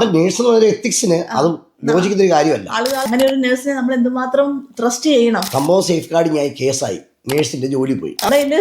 നമ്മുടെ നേഴ്സ് എന്ന് പറയുന്ന എത്തിക്സിന് അത് യോജിക്കുന്ന ഒരു കാര്യമല്ല. അങ്ങനെ ഒരു നേഴ്സിനെ നമ്മൾ എന്തുമാത്രം ട്രസ്റ്റ് ചെയ്യണം? സംഭവം സേഫ് ഗാർഡിങ് ആയി. കേസായി നേഴ്സിന്റെ ജോലി പോയി. അതിന്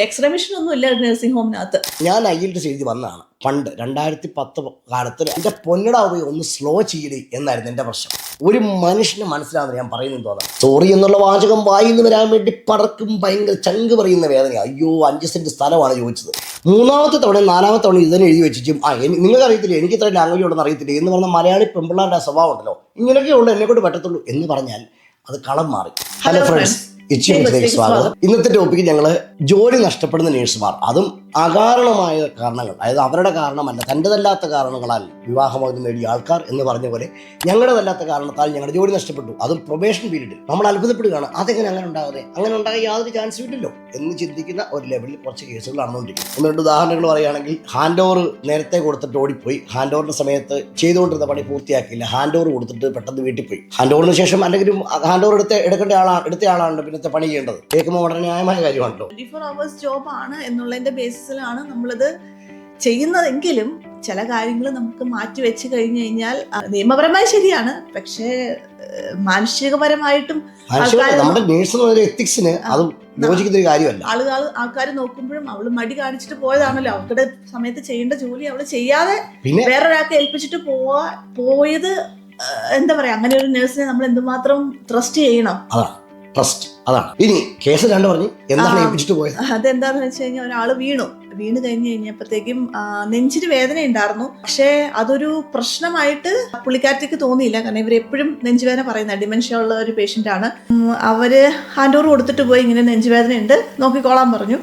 എക്സ്റേ മെഷീൻ ഒന്നും ഇല്ല നഴ്സിംഗ് ഹോമിനകത്ത്. ഞാൻ ഐ എൽ ടി എഴുതി വന്നതാണ്. പണ്ട് രണ്ടായിരത്തി പത്ത് കാലത്ത് എന്റെ പൊന്നടാ പോയി ഒന്ന് സ്ലോ ചെയ്യടി എന്നായിരുന്നു എന്റെ പ്രശ്നം. ഒരു മനുഷ്യന് മനസ്സിലാവുന്ന ഞാൻ പറയുന്നത് തോന്നാം സോറി എന്നുള്ള വാചകം വായിന്ന് വരാൻ വേണ്ടി പടർക്കും ഭയങ്കര ചങ്ക് പറയുന്ന വേദന. അയ്യോ അഞ്ച് സെന്റ് സ്ഥലമാണ് ചോദിച്ചത്. മൂന്നാമത്തെ തവണ നാലാമത്തെ തവണ ഇതിനെ എഴുതി വെച്ചിട്ടും ആ നിങ്ങൾക്ക് അറിയത്തില്ല? എനിക്ക് ഇത്ര ലാംഗ്വേജ് ഉണ്ടെന്ന് അറിയത്തില്ല? എന്ന് പറഞ്ഞ മലയാളി പെമ്പിള്ളാരുടെ സ്വഭാവം ഉണ്ടല്ലോ. ഇങ്ങനെയൊക്കെ ഉള്ളൂ എന്നെ കൊണ്ട് പറ്റത്തുള്ളൂ എന്ന് പറഞ്ഞാൽ അത് കളം മാറി. ഹലോ ഫ്രണ്ട്സ് ഇച്ചി മിസ്സിലേക്ക് സ്വാഗതം ഇന്നത്തെ ടോപ്പിക്ക് ഞങ്ങൾ ജോലി നഷ്ടപ്പെടുന്ന നേഴ്സുമാർ അതും അകാരണമായ കാരണങ്ങൾ അതായത് അവരുടെ കാരണമല്ല തന്റെതല്ലാത്ത കാരണങ്ങളാൽ വിവാഹമോചനം നേടിയ ആൾക്കാർ എന്ന് പറഞ്ഞ പോലെ ഞങ്ങളുടെതല്ലാത്ത കാരണത്താൽ ഞങ്ങളുടെ ജോലി നഷ്ടപ്പെട്ടു. അതും പ്രൊബേഷൻ പീരീഡിൽ നമ്മൾ അത്ഭുതപ്പെടുകയാണ് അതെങ്ങനെ അങ്ങനെ ഉണ്ടാകാതെ? അങ്ങനെ ഉണ്ടാകാൻ യാതൊരു ചാൻസും ഇല്ലല്ലോ എന്ന് ചിന്തിക്കുന്ന ഒരു ലെവലിൽ കുറച്ച് കേസുകൾ നടന്നുകൊണ്ടിരിക്കും ഒന്ന് രണ്ട് ഉദാഹരണങ്ങൾ പറയുകയാണെങ്കിൽ ഹാൻഡ് ഓവർ നേരത്തെ കൊടുത്തിട്ട് ഓടിപ്പോയി. ഹാൻഡ് ഓവറിന്റെ സമയത്ത് ചെയ്തുകൊണ്ടിരുന്ന പണി പൂർത്തിയാക്കിയില്ല. ഹാൻഡ് ഓവർ കൊടുത്തിട്ട് പെട്ടെന്ന് വീട്ടിൽ പോയി. ഹാൻഡ് ഓവറിന് ശേഷം അല്ലെങ്കിൽ ഹാൻഡ് ഓവർ എടുത്ത് എടുക്കേണ്ട ആളാണ് എടുത്ത ആളാണ് പിന്നത്തെ പണി ചെയ്യേണ്ടത്. കേൾക്കുമ്പോൾ വളരെ ന്യായമായ കാര്യമാണല്ലോ. ആണ് എന്നുള്ളതിന്റെ ബേസിസിലാണ് നമ്മളിത് ചെയ്യുന്നതെങ്കിലും ചില കാര്യങ്ങൾ നമുക്ക് മാറ്റി വെച്ച് കഴിഞ്ഞു കഴിഞ്ഞാൽ നിയമപരമായി ശരിയാണ്. പക്ഷേ മാനുഷികപരമായിട്ടും എത്തിക്സിന് അത് യോജിക്കുന്ന ഒരു കാര്യമല്ല. ആളുകൾ ആൾക്കാർ നോക്കുമ്പോഴും അവൾ മടി കാണിച്ചിട്ട് പോയതാണല്ലോ. അവരുടെ സമയത്ത് ചെയ്യേണ്ട ജോലി അവൾ ചെയ്യാതെ വേറൊരാൾക്ക് ഏൽപ്പിച്ചിട്ട് പോവാ പോയത് എന്താ പറയാ അങ്ങനെ ഒരു നേഴ്സിനെ നമ്മൾ എന്തുമാത്രം ട്രസ്റ്റ് ചെയ്യണം. ട്രസ്റ്റ് അതാണ്. ഇനി കേസ് രണ്ട് പറഞ്ഞു എന്താണ്. ഏൽപ്പിച്ചിട്ട് പോയത്? അതെന്താന്ന് വെച്ച് കഴിഞ്ഞാൽ ഒരാൾ വീണു. വീണ് കഴിഞ്ഞ് കഴിഞ്ഞപ്പോഴത്തേക്കും നെഞ്ചിന് വേദന ഉണ്ടായിരുന്നു. പക്ഷേ അതൊരു പ്രശ്നമായിട്ട് പുള്ളിക്കാരത്തേക്ക് തോന്നിയില്ല. കാരണം ഇവർ എപ്പോഴും നെഞ്ചുവേദന പറയുന്ന ഡിമെൻഷ്യ ഉള്ള ഒരു പേഷ്യന്റ് ആണ്. അവർ ഹാൻഡ് ഓവർ കൊടുത്തിട്ട് പോയി ഇങ്ങനെ നെഞ്ചുവേദന ഉണ്ട് നോക്കിക്കോളാൻ പറഞ്ഞു.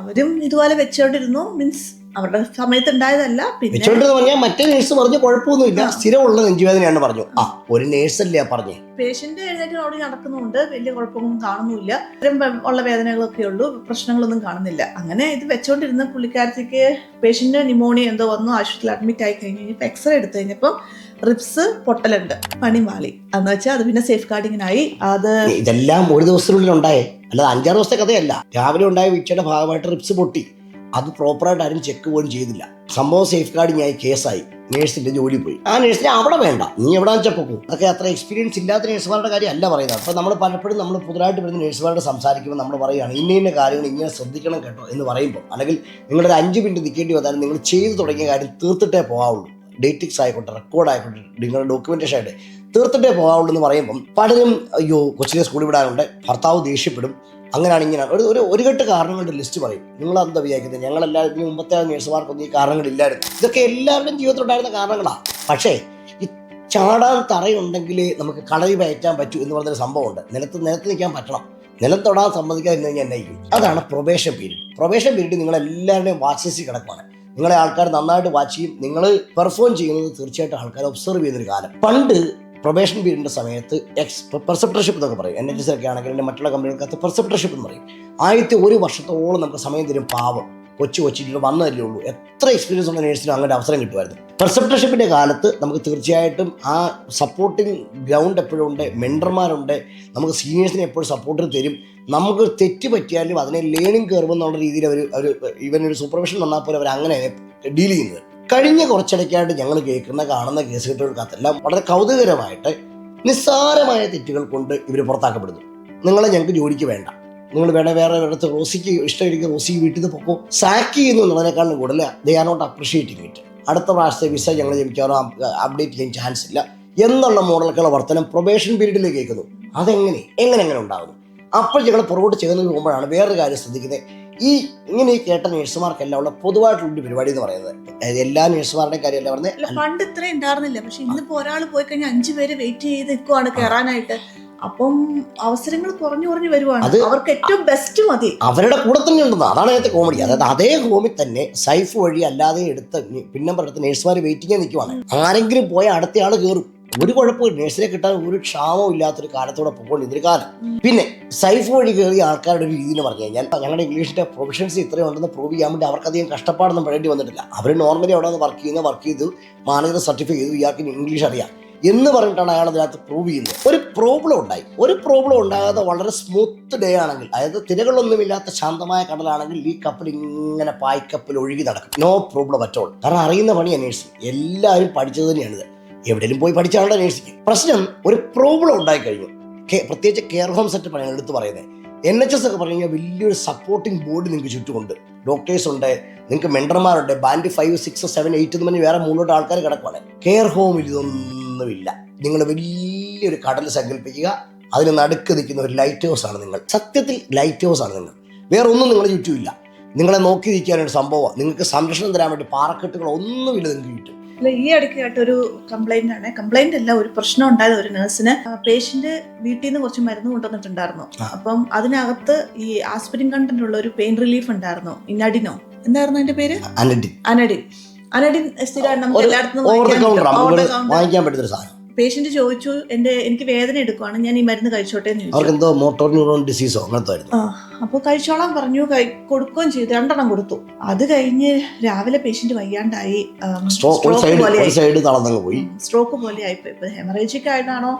അവരും ഇതുപോലെ വെച്ചോണ്ടിരുന്നു. മീൻസ് അവരുടെ സമയത്ത് ഉണ്ടായതല്ല പിന്നെ പറഞ്ഞാൽ മറ്റേ നേഴ്സ് പറഞ്ഞു കുഴപ്പമൊന്നുമില്ല. സ്ഥിരമുള്ള നെഞ്ചുവേദനയാണ് പറഞ്ഞു. ആ ഒരു നേഴ്സ് നേഴ്സല്ലേ പറഞ്ഞു. പേഷ്യന്റ് എഴുന്നേറ്റ് ഓടി നടക്കുന്നുണ്ട്. വലിയ കുഴപ്പമൊന്നും കാണുന്നില്ല. ഇത്തരം ഉള്ള വേദനകളൊക്കെ ഉള്ളൂ. പ്രശ്നങ്ങളൊന്നും കാണുന്നില്ല. അങ്ങനെ ഇത് വെച്ചോണ്ടിരുന്ന പുള്ളിക്കാരത്തേക്ക് പേഷ്യന്റ് ന്യൂമോണിയ എന്തോ വന്നു. ആശുപത്രിയിൽ അഡ്മിറ്റ് ആയി കഴിഞ്ഞു കഴിഞ്ഞപ്പോൾ എക്സ്റേ എടുത്തു കഴിഞ്ഞപ്പം റിപ്സ് പൊട്ടലുണ്ട്. പണി മാളി എന്ന് വെച്ചാൽ അത് പിന്നെ സേഫ് ഗാർഡിങ്ങിനായി അത് ഇതെല്ലാം ഒരു ദിവസത്തിനുള്ളിൽ ഉണ്ടായേ. അല്ലാതെ അഞ്ചാറ് ദിവസത്തെ കഥയല്ല. രാവിലെ ഉണ്ടായ വീഴ്ചയുടെ ഭാഗമായിട്ട് റിപ്സ് പൊട്ടി. അത് പ്രോപ്പറായിട്ട് ആരും ചെക്ക് പോലും ചെയ്തില്ല. സംഭവം സേഫ് ഗാർഡിങ് ആയി. കേസായി നേഴ്സിന്റെ ജോലി പോയി ആ നേഴ്സിനെ അവിടെ വേണ്ട. നീ എവിടെ വെച്ചാൽ പോകും അതൊക്കെ അത്ര എക്സ്പീരിയൻസ് ഇല്ലാത്ത നേഴ്സുമാരുടെ കാര്യം അല്ല പറയുന്നത്. അപ്പോൾ നമ്മൾ പലപ്പോഴും നമ്മൾ പുതുതായിട്ട് വരുന്ന നേഴ്സുമാരോട് സംസാരിക്കുമ്പോൾ നമ്മൾ പറയുകയാണ് ഇന്ന ഇന്ന കാര്യങ്ങൾ ഇങ്ങനെ ശ്രദ്ധിക്കണം കേട്ടോ എന്ന് പറയുമ്പോൾ അല്ലെങ്കിൽ നിങ്ങളുടെ അഞ്ച് മിനിറ്റ് നിൽക്കേണ്ടി വന്നാലും നിങ്ങൾ ചെയ്തു തുടങ്ങിയ കാര്യം തീർത്തിട്ടേ പോകാവുള്ളൂ. ഡേറ്റിക്സ് ആയിക്കോട്ടെ റെക്കോർഡ് ആയിക്കോട്ടെ നിങ്ങളുടെ ഡോക്യുമെന്റേഷൻ ആയിട്ട് തീർത്തിട്ടേ പോകാവുള്ളൂ എന്ന് പറയുമ്പം പലരും അയ്യോ കൊച്ചിനെ സ്കൂളിൽ വിടാനുണ്ട്. ഭർത്താവ് ദേഷ്യപ്പെടും. അങ്ങനെയാണ് ഇങ്ങനെ. ഒരു ഒരു ഒരു കെട്ട് കാരണങ്ങളുടെ ലിസ്റ്റ് പറയും. നിങ്ങൾ എന്താ വിചാരിക്കുന്നത് ഞങ്ങളെല്ലാവരും മുമ്പത്തെ നേഴ്സുമാർക്കൊന്നും ഈ കാരണങ്ങളില്ലായിരുന്നു. ഇതൊക്കെ എല്ലാവരുടെയും ജീവിതത്തിൽ ഉണ്ടായിരുന്ന കാരണങ്ങളാണ് പക്ഷേ ഈ ചാടാൻ തറയുണ്ടെങ്കിൽ നമുക്ക് കളരി പയറ്റാൻ പറ്റൂ എന്ന് പറഞ്ഞൊരു സംഭവമുണ്ട്. നിലത്ത് നിലത്ത് നിൽക്കാൻ പറ്റണം. നിലം തൊടാൻ ഇന്ന് കഴിഞ്ഞാൽ എന്നായിരിക്കും അതാണ് പ്രൊബേഷൻ പീരീഡ് പ്രൊബേഷൻ പീരീഡ് നിങ്ങൾ എല്ലാവരുടെയും വാച്ചസിൽ നിങ്ങളെ ആൾക്കാർ നന്നായിട്ട് വാച്ച് ചെയ്യും. നിങ്ങൾ പെർഫോം ചെയ്യുന്നത് തീർച്ചയായിട്ടും ആൾക്കാർ ഒബ്സർവ് ചെയ്യുന്നൊരു കാലം. പണ്ട് പ്രൊബേഷൻ പീരീഡിന്റെ സമയത്ത് എക്സ് പെർസെപ്റ്റർഷിപ്പ് എന്നൊക്കെ പറയും. എൻ എച്ച് എസ് ഒക്കെ ആണെങ്കിൽ എന്റെ മറ്റുള്ള കമ്പനികൾക്കകത്ത് പെർസെപ്റ്റർഷിപ്പ് എന്ന് പറയും. ആദ്യത്തെ ഒരു വർഷത്തോളം നമുക്ക് സമയം തരും പാവം. കൊച്ചു കൊച്ചിട്ട് വന്നതല്ലേ ഉള്ളൂ. എത്ര എക്സ്പീരിയൻസ് ഉള്ള നേഴ്സിനും അങ്ങനെ അവസരം കിട്ടുമായിരുന്നു. പെർസെപ്റ്റർഷിപ്പിന്റെ കാലത്ത് നമുക്ക് തീർച്ചയായിട്ടും ആ സപ്പോർട്ടിങ് ഗ്രൗണ്ട് എപ്പോഴും ഉണ്ട് മെൻഡർമാരുണ്ട് നമുക്ക് സീനിയേഴ്സിനെ എപ്പോഴും സപ്പോർട്ട് തരും. നമുക്ക് തെറ്റ് പറ്റിയാലും അതിനെ ലേണിംഗ് കയറുമെന്നുള്ള രീതിയിൽ അവർ അവർ ഇവൻ ഒരു സൂപ്പർവിഷൻ വന്നാൽ പോലും അവർ അങ്ങനെ ഡീൽ ചെയ്യുന്നത്. കഴിഞ്ഞ കുറച്ചിടയ്ക്കായിട്ട് ഞങ്ങൾ കേൾക്കുന്ന കാണുന്ന കേസ് കെട്ടുകൾക്കകത്തെല്ലാം വളരെ കൗതുകരമായിട്ട് നിസ്സാരമായ തെറ്റുകൾ കൊണ്ട് ഇവർ പുറത്താക്കപ്പെടുന്നു. നിങ്ങളെ ഞങ്ങൾക്ക് ജോലിക്ക് വേണ്ട. നിങ്ങൾ വേണേ വേറെ ഒരിടത്ത് റോസിക്ക് ഇഷ്ടമായിരിക്കും റോസി വീട്ടിൽ നിന്ന് പൊക്കോ. സാക്ക് ചെയ്യുന്നു എന്നുള്ളതിനേക്കാളും കൂടുതൽ they are not appreciating it അടുത്ത പ്രാവശ്യത്തെ വിസ ഞങ്ങൾ ജമിക്കാറോ അപ്ഡേറ്റ് ചെയ്യാൻ ചാൻസ് ഇല്ല. എന്നുള്ള മോഡലൊക്കെയുള്ള വർത്തനം പ്രൊബേഷൻ പീരീഡിൽ കേൾക്കുന്നു. അതെങ്ങനെ? എങ്ങനെ എങ്ങനെ ഉണ്ടാകുന്നു? അപ്പോൾ ഞങ്ങൾ പുറകോട്ട് ചെയ്യുന്നതിന് പോകുമ്പോഴാണ് വേറൊരു കാര്യം ശ്രദ്ധിക്കുന്നത്. ഈ ഇങ്ങനെ ഈ കേട്ട നഴ്സുമാർക്കെല്ലാം ഉള്ള പൊതുവായിട്ടുള്ള പരിപാടി എന്ന് പറയുന്നത് എല്ലാ നഴ്സുമാരുടെയും കാര്യമല്ല പറഞ്ഞത് പണ്ട് ഇത്ര ഉണ്ടായിരുന്നില്ല. പക്ഷെ ഇന്നിപ്പോ ഒരാൾ പോയി കഴിഞ്ഞാൽ അഞ്ചു പേര് വെയിറ്റ് ചെയ്ത് നിൽക്കുവാണ് കയറാനായിട്ട്. അപ്പം അവസരങ്ങൾ കുറഞ്ഞു കുറഞ്ഞു വരുവാണ്. അവർക്ക് ഏറ്റവും ബെസ്റ്റ് മതി. അവരുടെ കൂടെ തന്നെ ഉണ്ടെന്ന് അതാണ് അതിനകത്ത് കോമഡി അതായത് അതേ ഹോമിൽ തന്നെ സൈഫ് വഴി അല്ലാതെ എടുത്ത് പിന്നെ എടുത്ത് നേഴ്സുമാർ വെയിറ്റിംഗ് നിൽക്കുവാണ് ആരെങ്കിലും പോയ അടുത്ത ആൾ കയറും ഒരു കുഴപ്പമില്ല നേഴ്സിനെ കിട്ടാൻ ഒരു ക്ഷാമവും ഇല്ലാത്തൊരു കാലത്തോടെ പോകുമ്പോൾ ഇതൊരു കാലം. പിന്നെ സൈഫ് വഴി കയറിയ ആൾക്കാരുടെ ഒരു രീതിയിൽ പറഞ്ഞു കഴിഞ്ഞാൽ ഞങ്ങളുടെ ഇംഗ്ലീഷിന്റെ പ്രൊഫഷൻസ് ഇത്രയും ഉണ്ടെന്ന് പ്രൂവ് ചെയ്യാൻ വേണ്ടി അവർക്കധികം കഷ്ടപ്പാടൊന്നും പെടേണ്ടി വന്നിട്ടില്ല. അവർ നോർമലി അവിടെ നിന്ന് വർക്ക് ചെയ്യുന്ന വർക്ക് ചെയ്തു മാനേജർ സർട്ടിഫൈ ചെയ്തു ഇയാൾക്ക് ഇംഗ്ലീഷ് അറിയാം എന്ന് പറഞ്ഞിട്ടാണ് അയാൾ അതിനകത്ത് പ്രൂവ് ചെയ്യുന്നത്. ഒരു പ്രോബ്ലം ഉണ്ടായി. ഒരു പ്രോബ്ലം ഉണ്ടാകാതെ വളരെ സ്മൂത്ത് ഡേ ആണെങ്കിൽ അതായത് തിരകളൊന്നുമില്ലാത്ത ശാന്തമായ കടലാണെങ്കിൽ ഈ കപ്പൽ ഇങ്ങനെ പായ്ക്കപ്പിൽ ഒഴുകി നടക്കും. നോ പ്രോബ്ലം അറ്റോൾ കാരണം അറിയുന്ന പണി നഴ്സിംഗ് എല്ലാവരും പഠിച്ചത് തന്നെയാണിത്. എവിടെയെങ്കിലും പോയി പഠിച്ചാണ് അന്വേഷിക്കും പ്രശ്നം ഒരു പ്രോബ്ലം ഉണ്ടായി കഴിഞ്ഞു. പ്രത്യേകിച്ച് കെയർ ഹോം സെറ്റപ്പ് ആണ് എടുത്ത് പറയുന്നത് എൻ എച്ച് എസ് ഒക്കെ പറഞ്ഞു കഴിഞ്ഞാൽ വലിയൊരു സപ്പോർട്ടിംഗ് ബോർഡ് നിങ്ങൾക്ക് ചുറ്റുമുണ്ട്. ഡോക്ടേഴ്സ് ഉണ്ട് നിങ്ങൾക്ക് മെൻഡർമാരുണ്ട് band five six seven eight എന്ന് പറഞ്ഞ് വേറെ മൂന്നോട്ട് ആൾക്കാർ കിടക്കുവാണ്. കെയർ ഹോമിൽ ഇതൊന്നുമില്ല. നിങ്ങൾ വലിയൊരു കടൽ സങ്കല്പിക്കുക അതിന് നടുക്ക് നിൽക്കുന്ന ഒരു ലൈറ്റ് ഹൗസ് ആണ് നിങ്ങൾ. സത്യത്തിൽ ലൈറ്റ് ഹൗസ് ആണ് നിങ്ങൾ. വേറെ ഒന്നും നിങ്ങളുടെ ചുറ്റുമില്ല. നിങ്ങളെ നോക്കി നിൽക്കാനൊരു സംഭവം നിങ്ങൾക്ക് സംരക്ഷണം തരാൻ വേണ്ടി പാറക്കെട്ടുകൾ ഒന്നുമില്ല നിങ്ങൾക്ക് ചുറ്റും. അല്ല ഈ ഇടയ്ക്ക് കേട്ടൊരു കംപ്ലൈന്റ് ആണ്. കംപ്ലൈന്റ് അല്ല ഒരു പ്രശ്നം ഉണ്ടായത് ഒരു നഴ്സിന് പേഷ്യന്റ് വീട്ടിൽ നിന്ന് കുറച്ച് മരുന്ന് കൊണ്ടുവന്നിട്ടുണ്ടായിരുന്നു. അപ്പം അതിനകത്ത് ഈ ആസ്പിരിൻ കണ്ടന്റ് ഉള്ള ഒരു പെയിൻ റിലീഫ് ഉണ്ടായിരുന്നു ഇന്നഡിനോ എന്തായിരുന്നു അതിന്റെ പേര്? അനഡി അനഡിൻ. അനഡിൻ സ്ഥിരമായിട്ട് നമുക്ക് എല്ലായിടത്തും വാങ്ങിക്കാൻ പറ്റും. വാങ്ങിക്കാൻ പറ്റുന്ന ഒരു സാധനം. പേഷ്യന്റ് ചോദിച്ചു എന്റെ എനിക്ക് വേദന എടുക്കുവാണ് ഞാൻ ഈ മരുന്ന് കഴിച്ചോട്ടെ എന്ന് ചോദിച്ചു. അവർക്ക് എന്തോ മോട്ടോർ ന്യൂറോൺ ഡിസീസോ അങ്ങനത്തെ ആയിരുന്നു. ആ അപ്പോൾ കഴിച്ചോളാൻ പറഞ്ഞു കൈ കൊടുക്കുകയും ചെയ്തു രണ്ടെണ്ണം കൊടുത്തു. അത് കഴിഞ്ഞ് രാവിലെ പേഷ്യന്റ് വയ്യാണ്ടായി സ്ട്രോക്ക് ഒരു സൈഡ് ഒരു സൈഡ് തളർന്നങ്ങ് പോയി. സ്ട്രോക്ക് പോലെ ആയിപ്പോയി. ഇപ്പൊ ഹെമറേജിക് ആയിട്ടാണോ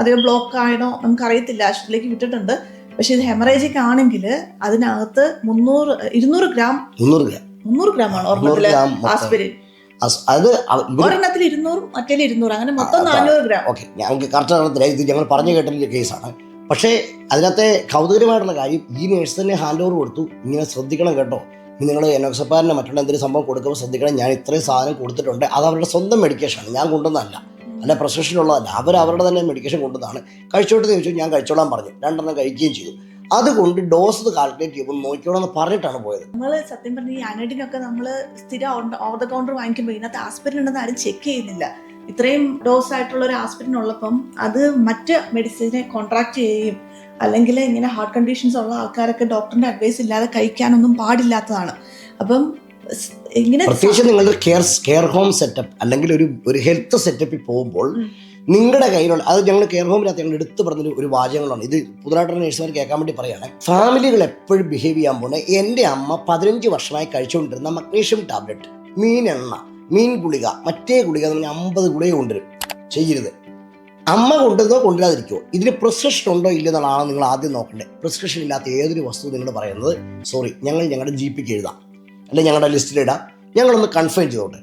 അതോ ബ്ലോക്ക് ആയിനോ നമുക്കറിയത്തില്ല. ആശുപത്രിയിലേക്ക് വിട്ടിട്ടുണ്ട്. പക്ഷെ ഇത് ഹെമറേജിക് ആണെങ്കിൽ അതിനകത്ത് മുന്നൂറ് ഇരുന്നൂറ് ഗ്രാം മുന്നൂറ് ഗ്രാം. മുന്നൂറ് ഗ്രാം ആണ് മൊത്തം. ആസ്പിരിൻ. അത് ഒരെണ്ണത്തിൽ ഇരുന്നൂറും മറ്റേ ഇരുന്നൂറ് അങ്ങനെ മൊത്തം. നാനൂറ് ഗ്രാം. ഓക്കെ. ഞങ്ങൾക്ക് കറക്റ്റ് അറിയത്തില്ല. ഇത് ഞങ്ങൾ പറഞ്ഞു കേട്ടില്ല കേസാണ്. പക്ഷേ അതിനകത്തെ കൗതുകരമായിട്ടുള്ള കാര്യം ഈ നേഴ്സ് തന്നെ ഹാൻഡ് ഓവർ കൊടുത്തു. ഇങ്ങനെ ശ്രദ്ധിക്കണം കേട്ടോ. നിങ്ങൾ എനോക്സപ്പാറിനെ മറ്റുള്ള എന്തെങ്കിലും സംഭവം കൊടുക്കുമ്പോൾ ശ്രദ്ധിക്കണം. ഞാൻ ഇത്രയും സാധനം കൊടുത്തിട്ടുണ്ട്. അത് അവരുടെ സ്വന്തം മെഡിക്കേഷനാണ് ഞാൻ കൊണ്ടുവന്നതല്ല. അല്ല പ്രൊഫഷനുള്ളതല്ല അവർ അവരുടെ തന്നെ മെഡിക്കേഷൻ കൊണ്ടുവന്നതാണ്. കഴിച്ചോട്ട് ചോദിച്ചു. ഞാൻ കഴിച്ചോളാൻ പറഞ്ഞു. രണ്ടെണ്ണം കഴിക്കുകയും ചെയ്തു. അതുകൊണ്ട് ഡോസ് കാൽക്കുലേറ്റ് ചെയ്യുമ്പോൾ നോക്കിയോളെന്ന് പറഞ്ഞിട്ടാണ് പോയത്. നമ്മൾ സത്യം പറഞ്ഞ ഈ അനഡിനൊക്കെ നമ്മൾ സ്ഥിരം ഓവർ ദ കൗണ്ടർ വാങ്ങിക്കുമ്പോൾ ഇതിനകത്ത് ആസ്പിരിൻ ഉണ്ടെന്ന് ആരും ചെക്ക് ചെയ്യുന്നില്ല. ഇത്രയും ഡോസ് ആയിട്ടുള്ള ഒരു ആസ്പിരിൻ ഉള്ളപ്പം അത് മറ്റ് മെഡിസിനെ കോൺട്രാക്ട് ചെയ്യുകയും അല്ലെങ്കിൽ ഇങ്ങനെ ഹാർട്ട് കണ്ടീഷൻസ് ഉള്ള ആൾക്കാരൊക്കെ ഡോക്ടറിന്റെ അഡ്വൈസ് ഇല്ലാതെ കഴിക്കാനൊന്നും പാടില്ലാത്തതാണ്. അപ്പം ഇങ്ങനെ പ്രത്യേകിച്ച് നിങ്ങളുടെ കെയർ കെയർ ഹോം സെറ്റപ്പ് അല്ലെങ്കിൽ ഒരു ഒരു ഹെൽത്ത് സെറ്റപ്പിൽ പോകുമ്പോൾ. നിങ്ങളുടെ കയ്യിലുള്ള അത് ഞങ്ങൾ കെയർ ഹോമിനകത്ത് ഞങ്ങൾ എടുത്തു പറഞ്ഞ ഒരു വാചകങ്ങളാണ് ഇത് പുതുതായിട്ടുള്ള നേഴ്സുമാർ കേൾക്കാൻ വേണ്ടി പറയുകയാണ് ഫാമിലികൾ എപ്പോഴും ബിഹേവ് ചെയ്യാൻ പോകുന്നത് എന്റെ അമ്മ പതിനഞ്ച് വർഷമായി കഴിച്ചുകൊണ്ടിരുന്ന മഗ്നീഷ്യം ടാബ്ലറ്റ് മീൻ എണ്ണ മീൻ ഗുളിക മറ്റേ ഗുളിക എന്ന് പറഞ്ഞാൽ അമ്പത് ഗുളിക കൊണ്ടുവരും ചെയ്യരുത്. അമ്മ കൊണ്ടുവന്നോ കൊണ്ടുവരാതിരിക്കുമോ ഇതിന് പ്രിസ്ക്രിപ്ഷൻ ഉണ്ടോ ഇല്ലെന്നുള്ളതാണ് നിങ്ങൾ ആദ്യം നോക്കേണ്ടത്. പ്രിസ്ക്രിപ്ഷൻ ഇല്ലാത്ത ഏതൊരു വസ്തു നിങ്ങൾ പറയുന്നത്? സോറി ഞങ്ങൾ ഞങ്ങളുടെ ജി പിക്ക് എഴുതാം. അല്ലെങ്കിൽ ഞങ്ങളുടെ ലിസ്റ്റിലിടാം ഞങ്ങളൊന്ന് കൺഫേം ചെയ്തോട്ടെ.